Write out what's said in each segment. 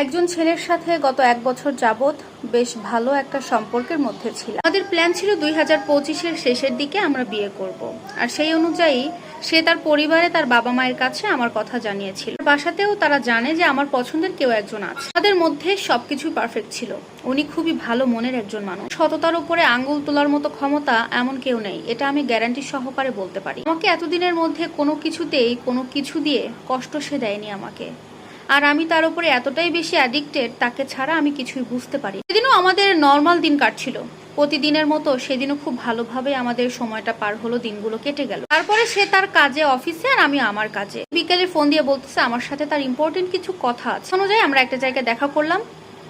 একজন ছেলের সাথে গত এক বছর যাবৎ বেশ ভালো একটা সম্পর্কের মধ্যে ছিল। আমাদের প্ল্যান ছিল দুই হাজার পঁচিশের শেষের দিকে আমরা বিয়ে করব। আর সেই অনুযায়ী সে তার পরিবারে তার বাবা মায়ের কাছে আমার কথা জানিয়েছিল। বাসাতেও তারা জানে যে আমার পছন্দের কেউ একজন আছে। তাদের মধ্যে সবকিছুই পারফেক্ট ছিল। উনি খুবই ভালো মনের একজন মানুষ। সততার উপরে আঙ্গুল তোলার মতো ক্ষমতা এমন কেউ নেই। এটা আমি গ্যারান্টি সহকারে বলতে পারি। আমাকে এতদিনের মধ্যে কোনো কিছুতেই কোনো কিছু দিয়ে কষ্ট সে দেয়নি আমাকে। আর আমি তার উপরে এতটাই বেশি অ্যাডিক্টেড তাকে ছাড়া আমি কিছুই বুঝতে পারি সেদিনও আমাদের নর্মাল দিন কাটছিল। প্রতিদিনের মতো সেদিনও খুব ভালোভাবে আমাদের সময়টা পার হলো, দিনগুলো কেটে গেল। তারপরে সে তার কাজে অফিসে আর আমি আমার কাজে। বিকেলে ফোন দিয়ে বলতেছে, আমার সাথে তার ইম্পর্টেন্ট কিছু কথা আছে। অনুযায়ী আমরা একটা জায়গায় দেখা করলাম,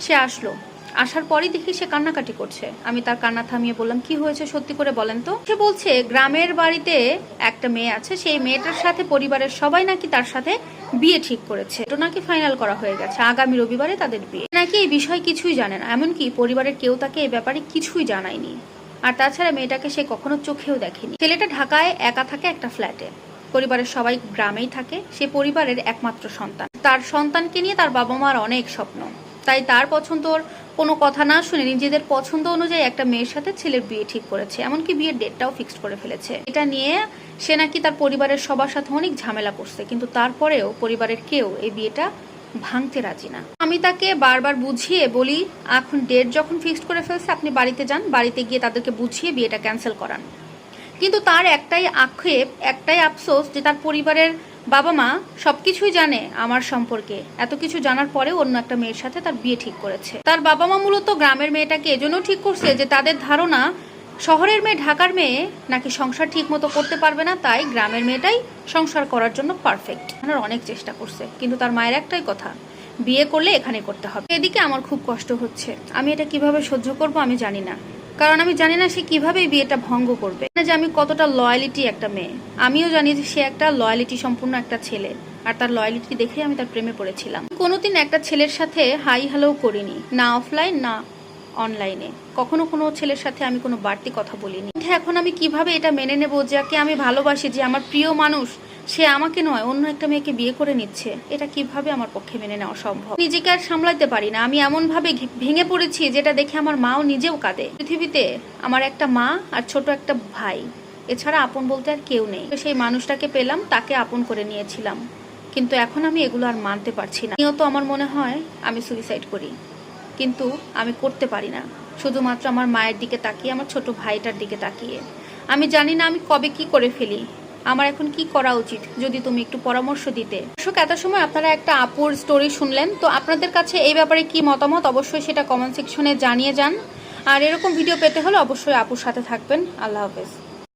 সে আসলো। আসার পরই দেখি সে কান্নাকাটি করছে। আমি তার কান্না থামিয়ে বললাম, কি হয়েছে সত্যি করে বলেন তো? সে বলছে, গ্রামের বাড়িতে একটা মেয়ে আছে, সেই মেয়েটার সাথে পরিবারের সবাই নাকি তার সাথে বিয়ে ঠিক করেছে। এটা নাকি ফাইনাল করা হয়ে গেছে। আগামী রবিবারে তাদের বিয়ে। নাকি এই বিষয় কিছুই জানে না। এমনকি পরিবারের কেউ তাকে এই ব্যাপারে কিছুই জানায়নি। আর তাছাড়া মেয়েটাকে সে কখনো চোখেও দেখেনি। ছেলেটা ঢাকায় একা থাকে একটা ফ্ল্যাটে। পরিবারের সবাই গ্রামেই থাকে। সে পরিবারের একমাত্র সন্তান। তার সন্তানকে নিয়ে তার বাবা মার অনেক স্বপ্ন। তাই তার পছন্দর কোনো কথা না শুনে নিজেদের পছন্দ অনুযায়ী একটা মেয়ের সাথে ছেলের বিয়ে ঠিক করেছে, এমনকি বিয়ের ডেটটাও ফিক্সড করে ফেলেছে। এটা নিয়ে সে নাকি তার পরিবারের সবার সাথে অনেক ঝামেলা করছে, কিন্তু তারপরেও পরিবারের কেউ এই বিয়েটা ভাঙতে রাজি না। আমি তাকে বারবার বুঝিয়ে বলি, এখন ডেট যখন ফিক্সড করে ফেলছে, আপনি বাড়িতে যান, বাড়িতে গিয়ে তাদেরকে বুঝিয়ে বিয়েটা ক্যান্সেল করান। কিন্তু তার একটাই আক্ষেপ, একটাই আফসোস যে তার পরিবারের বাবা মা সবকিছুই জানে আমার সম্পর্কে। এত কিছু জানার পরেও অন্য একটা মেয়ের সাথে তার বিয়ে ঠিক করেছে। তার বাবা মা মূলত গ্রামের মেয়েটাকে এজন্য ঠিক করছে যে তাদের ধারণা, শহরের মেয়ে ঢাকার মেয়ে নাকি সংসার ঠিক মতো করতে পারবে না, তাই গ্রামের মেয়েটাই সংসার করার জন্য পারফেক্ট অনেক চেষ্টা করছে, কিন্তু তার মায়ের একটাই কথা, বিয়ে করলে এখানে করতে হবে। এদিকে আমার খুব কষ্ট হচ্ছে। আমি এটা কীভাবে সহ্য করব আমি জানি না। কারণ আমি জানি না সে কীভাবে বিয়েটা ভঙ্গ করবে। না যে আমি কতটা লয়ালিটি একটা মেয়ে। আমিও জানি যে সে একটা লয়ালিটি সম্পূর্ণ একটা ছেলে। আর তার লয়ালিটি দেখে আমি তার প্রেমে পড়েছিলাম। কোনোদিন একটা ছেলের সাথে হাই হ্যালো করিনি। না অফলাইন না অনলাইনে কখনো কোনো ছেলের সাথে আমি কোনো বাড়তি কথা বলিনি। এখন আমি কীভাবে এটা মেনে নেব যাকে আমি ভালোবাসি, যে আমার প্রিয় মানুষ সে আমাকে নয়, অন্য একটা মেয়েকে বিয়ে করে নিচ্ছে। এটা কীভাবে আমার পক্ষে মেনে নেওয়া সম্ভব? নিজেকে আর সামলাতে পারি না। আমি এমন ভাবে ভেঙে পড়েছি যেটা দেখে আমার মাও নিজেও কাঁদে। পৃথিবীতে আমার একটা মা আর ছোট একটা ভাই। এছাড়া আপন বলতে আর কেউ নেই। তো সেই মানুষটাকে পেলাম, তাকে আপন করে নিয়েছিলাম। কিন্তু এখন আমি এগুলো আর মানতে পারছি না। নিয়ত আমার মনে হয় আমি সুইসাইড করি। কিন্তু আমি করতে পারি না। শুধুমাত্র আমার মায়ের দিকে তাকিয়ে, আমার ছোট ভাইটার দিকে তাকিয়ে। আমি জানি না আমি কবে কি করে ফেলি। আমার এখন কি করা উচিত, যদি তুমি একটু পরামর্শ দিতে? দর্শক, এত সময় আপনারা একটা আপুর স্টোরি শুনলেন, তো আপনাদের কাছে এই ব্যাপারে কি মতামত? অবশ্যই সেটা কমেন্ট সেকশনে জানিয়ে যান। আর এরকম ভিডিও পেতে হলে অবশ্যই আপুর সাথে থাকবেন। আল্লাহ হাফেজ।